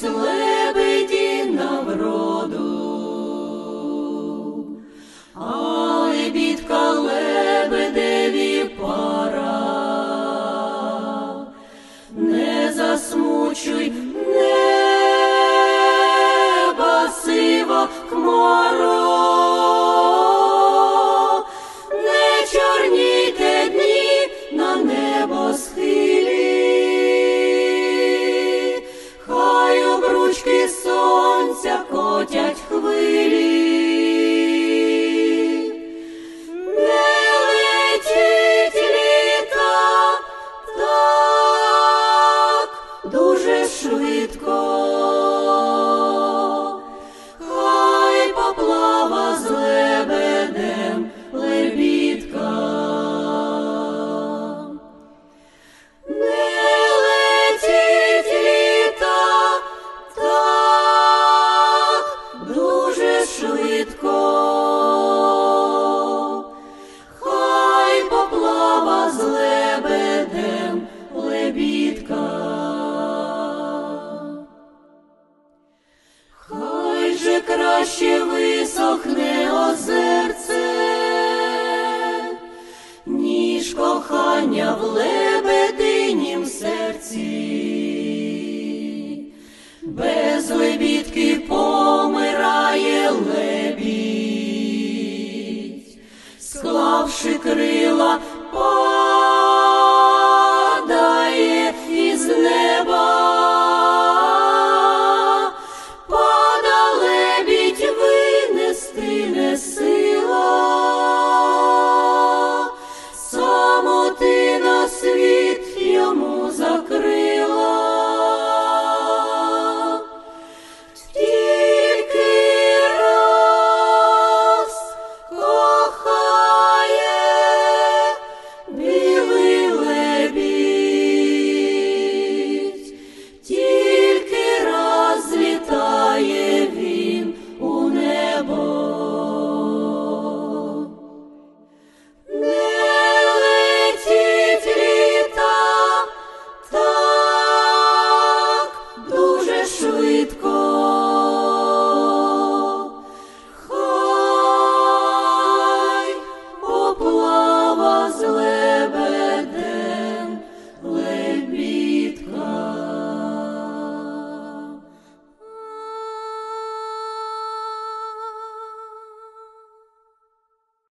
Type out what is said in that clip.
some loot. go чаші висохне озерце, ніж кохання в лебединім серці, без лебідки помирає лебідь, склавши крила.